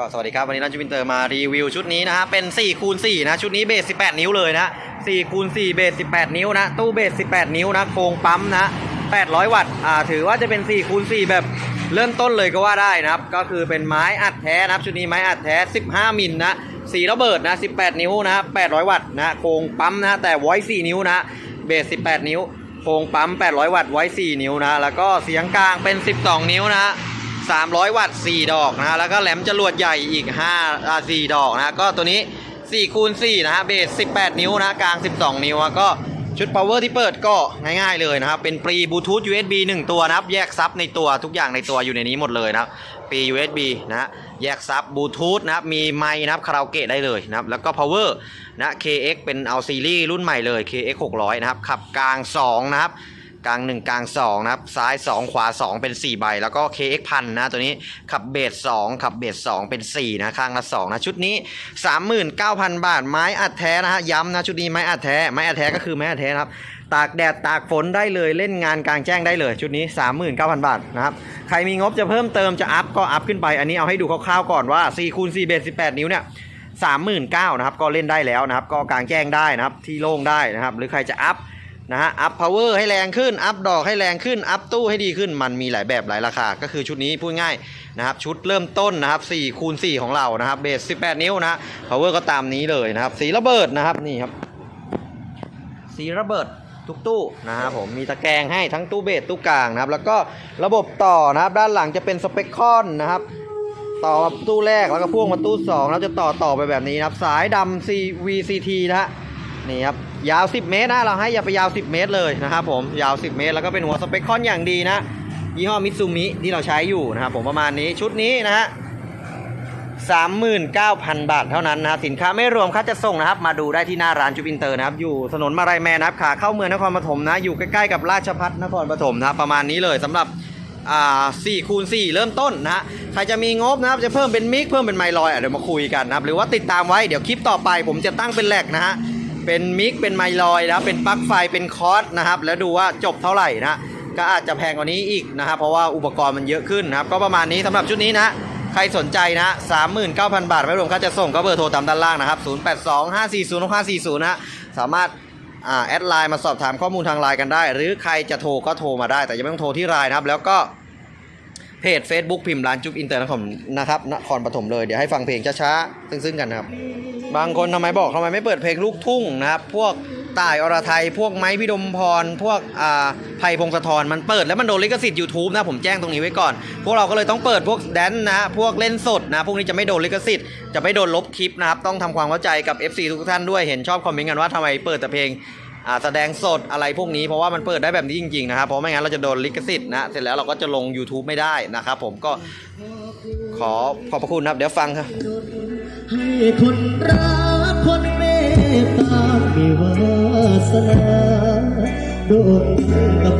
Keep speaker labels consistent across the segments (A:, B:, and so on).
A: ็สวัสดีครับ วันนี้ร้านจูบินเตอร์มารีวิวชุดนี้นะฮะเป็น4คูณ4นะ ชุดนี้เบส18 นิ้วเลยนะ4คูณ4เบส18 นิ้วนะ ตู้เบส18 นิ้วนะโครงปั๊มนะ 800 วัตต์อ่าถือว่าจะเป็น4คูณ4แบบเริ่มต้นเลยก็ว่าได้นะครับ ก็คือเป็นไม้อัดแท้นะครับ ชุดนี้ไม้อัดแท้ 15 มิลนะสีระเบิดนะ 18 นิ้วนะ 800 วัตต์นะโครงปั๊มนะแต่ไว้4นิ้วนะเบส18 นิ้วโครงปั๊ม 800 วัตต์ไว้4นิ้วนะแล้วก็เสียงกลางเป็น 12 นิ้วนะ 300 วัตต์4ดอกนะแล้วก็แหลมจรวดใหญ่อีก5อ่า4ดอกนะก็ตัวนี้4คูณ4นะฮะเบส 18 นิ้วนะกลาง 12 นิ้วก็ชุด power ที่เปิดก็ง่ายๆเลยนะครับ เป็นปรีบลูทูธ USB 1 ตัวนะครับ แยกซับในตัวทุกอย่างในตัวอยู่ในนี้หมดเลยนะครับปรี USB นะฮะแยกซับบลูทูธนะครับ มีไมค์นะครับคาราโอเกะได้เลยนะครับ แล้วก็ power นะ KX เป็นเอาซีรีส์รุ่นใหม่เลย KX 600 นะครับ ขับกลาง 2 นะครับ กลาง 1 กลาง 2 นะครับ ซ้าย 2 ขวา 2 เป็น 4 ใบ แล้วก็ KX พันนะ ตัวนี้ขับเบส2ขับเบส2เป็น 4 นะ ข้างละ 2 นะ ชุดนี้ 39,000 บาท ไม้อัดแท้นะฮะ ย้ำนะ ชุดนี้ไม้อัดแท้ ไม้อัดแท้ก็คือไม้อัดแท้นะครับ ตากแดดตากฝนได้เลย เล่นงานกลางแจ้งได้เลย ชุดนี้ 39,000 บาทนะครับ ใครมีงบจะเพิ่มเติมจะอัพก็อัพขึ้นไป อันนี้เอาให้ดูคร่าวๆก่อนว่า4คูณ4เบส18 นิ้วเนี่ย39,000นะครับ ก็เล่นได้แล้วนะครับ ก็กลางแจ้งได้นะครับ ที่โล่งได้นะครับ หรือใครจะอัพ นะฮะอัพพาวเวอร์ให้แรงขึ้น อัพดอกให้แรงขึ้น อัพตู้ให้ดีขึ้น มันมีหลายแบบหลายราคา ก็คือชุดนี้พูดง่ายนะครับ ชุดเริ่มต้นนะครับ4คูณ4ของเรานะครับเบส18 นิ้วนะพาวเวอร์ก็ตามนี้เลยนะครับ สีระเบิดนะครับนี่ครับ สีระเบิดทุกตู้นะครับผมมีตะแกรงให้ทั้งตู้เบสตู้กลางนะครับ แล้วก็ระบบต่อนะครับ ด้านหลังจะเป็นสเปคคอนนะครับต่อมาตู้แรกแล้วก็พ่วงมาตู้สองแล้วจะต่อต่อไปแบบนี้นะครับ สายดำ CVCT นะฮะ นี่ครับยาว 10 เมตรนะเราให้อย่าไปยาว 10 เมตรเลยนะครับผมยาว 10 เมตร แล้วก็เป็นหัวสเปคคอนอย่างดีนะ ยี่ห้อมิตซูมิที่เราใช้อยู่นะครับผมประมาณนี้ชุดนี้นะฮะ39,000 บาทเท่านั้นนะสินค้าไม่รวมค่าจะส่งนะครับ มาดูได้ที่หน้าร้านจูบินเตอร์นะครับ อยู่ถนนมาลายแมนนะครับขาเข้าเมืองนครปฐมนะ อยู่ใกล้ๆกับราชพัฒนครปฐมนะครับประมาณนี้เลยสำหรับอ่า4คูณ4เริ่มต้นนะฮะใครจะมีงบนะครับจะเพิ่มเป็นมิกเพิ่มเป็นไมลอยเดี๋ยวมาคุยกันนะครับหรือว่าติดตามไว้เดี๋ยวคลิปต่อไปผมจะตั้งเป็นแหลกนะฮะ เป็นมิกเป็นไมลอยนะครับเป็นปลั๊กไฟเป็นคอร์สนะครับ แล้วดูว่าจบเท่าไหร่นะก็อาจจะแพงกว่านี้อีกนะครับ เพราะว่าอุปกรณ์มันเยอะขึ้นนะครับ ก็ประมาณนี้สำหรับชุดนี้นะใครสนใจนะ 39,000 บาท ไม่รวมค่าจะส่งก็เบอร์โทรตามด้านล่างนะครับ 0825406540 นะ สามารถอ่าแอดไลน์มาสอบถามข้อมูลทางไลน์กันได้ หรือใครจะโทรก็โทรมาได้ แต่ยังไม่ต้องโทรที่ไลน์นะครับ แล้วก็ เพจ Facebook พิมพ์ร้านจุ๊บอินเตอร์นครนะครับนครปฐมเลยเดี๋ยวให้ฟังเพลงช้าๆ ซึ้งๆ กันนะครับ บางคนทำไมบอกทำไมไม่เปิดเพลงลูกทุ่งนะครับ พวกต่ายอรไทย พวกไม้พิดมพร พวกอ่าไผ่พงศธรมันเปิดแล้วมันโดนลิขสิทธิ์ YouTube นะ ผมแจ้งตรงนี้ไว้ก่อน พวกเราก็เลยต้องเปิดพวกแดนนะ พวกเล่นสดนะ พวกนี้จะไม่โดนลิขสิทธิ์ จะไม่โดนลบคลิปนะครับ ต้องทำความเข้าใจกับ FC ทุกท่านด้วย เห็นชอบคอมเมนต์กันว่าทำไมเปิดแต่เพลง อ่าแสดงสดอะไรพวกนี้เพราะว่ามันเปิดได้แบบนี้จริงๆนะครับเพราะไม่งั้นเราจะโดนลิขสิทธิ์นะเสร็จแล้วเราก็จะลง YouTube ไม่ได้นะครับผมก็ขอขอบพระคุณครับ เดี๋ยวฟังครับ
B: ให้คนรักคนเมตตามีวาสนาโดนกับ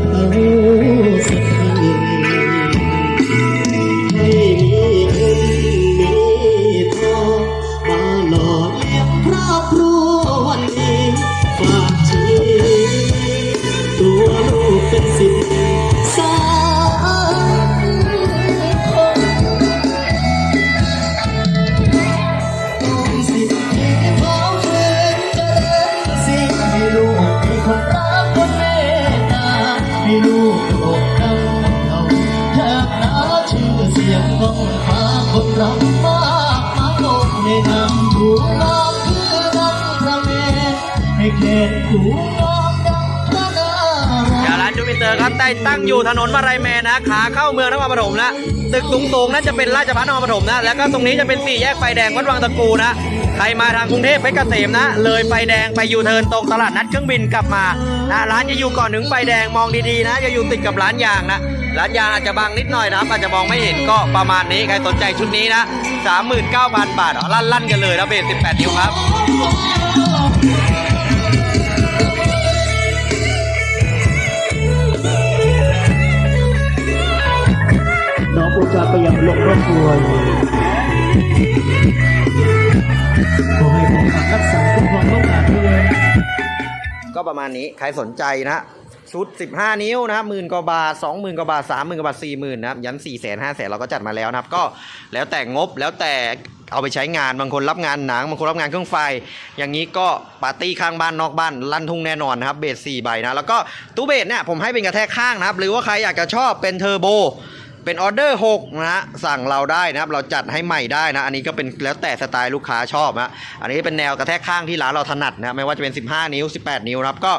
B: ถูกงามคือนักระเมให้เขตถูกงามดังพระนาราย
A: อย่าร้านจูปิเตอร์ครับใต้ตั้งอยู่ถนนมาลายแมนนะขาเข้าเมืองนครปฐมนะตึกสูงๆนั่นจะเป็นราชพัฒนครปฐมนะแล้วก็ตรงนี้จะเป็นสี่แยกไฟแดงวัดวังตะกูนะใครมาทางกรุงเทพเพชรเกษมนะ เลยไฟแดงไปยูเทิร์นตรงตลาดนัดเครื่องบินกลับมานะร้านจะอยู่ก่อนถึงไฟแดงมองดีๆนะจะอยู่ติดกับร้านยางนะ ร้านยางอาจจะบังนิดหน่อยนะครับอาจจะมองไม่เห็นก็ประมาณนี้ใครสนใจชุดนี้นะ 39,000 บาทเอาลั่นๆกันเลยนะเบส18 นิ้วครับ
B: น้องโอกาสไปยังลงรถทัวร์ขอให้ผมรักษาคุ้มครองน้องอาด้วย
A: ก็ประมาณนี้ใครสนใจนะ ชุด 15 นิ้วนะครับหมื่นกว่าบาท 20,000กว่าบาท 30,000กว่าบาท 40,000นะครับยัน4 0 0 0 0 5 0 0 0เราก็จัดมาแล้วนะครับ ก็แล้วแต่งบแล้วแต่เอาไปใช้งานบางคนรับงานหนังบางคนรับงานเครื่องไฟ อย่างนี้ก็ปาร์ตี้ข้างบ้านนอกบ้านลั่นทุ่งแน่นอนนะครับเบส4ใบนะแล้วก็ตู้เบสเนี่ยผมให้เป็นกระแทกข้างนะครับ หรือว่าใครอยากจะชอบเป็นเทอร์โบ เป็นออเดอร์6นะฮะสั่งเราได้นะครับ เราจัดให้ใหม่ได้นะ อันนี้ก็เป็นแล้วแต่สไตล์ลูกค้าชอบนะอันนี้เป็นแนวกระแทกข้างที่ร้านเราถนัดนะไม่ว่าจะเป็น 15 นิ้ว 18 นิ้วนะครับก็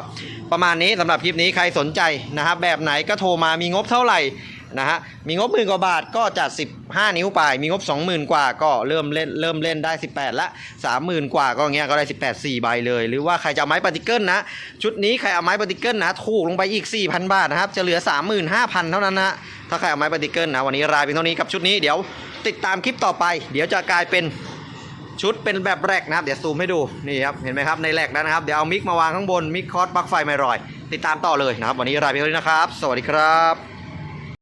A: ประมาณนี้สำหรับคลิปนี้ใครสนใจนะครับแบบไหนก็โทรมามีงบเท่าไหร่ นะฮะมีงบหมื่นกว่าบาทก็จัด 15 นิ้วไป มีงบ 20,000 กว่าก็เริ่มเล่นเริ่มเล่นได้ 18 ละ 30,000 กว่าก็เงี้ยก็ได้ 18 4 ใบเลย หรือว่าใครจะเอาไม้ปาร์ติเกิลนะ ชุดนี้ใครเอาไม้ปาร์ติเกิลนะถูกลงไปอีก 4,000 บาทนะครับ จะเหลือ 35,000 เท่านั้นนะถ้าใครเอาไม้ปาร์ติเกิลนะวันนี้รายเป็นเท่านี้กับชุดนี้เดี๋ยวติดตามคลิปต่อไป เดี๋ยวจะกลายเป็นชุดเป็นแบบแรกนะครับ เดี๋ยวซูมให้ดูนี่ครับเห็นไหมครับในแรกนะครับเดี๋ยวเอามิกมาวางข้างบนมิกคอร์สปลั๊กไฟไม่รอย ติดตามต่อเลยนะครับ วันนี้รายเป็นเท่านี้นะครับ สวัสดีครับ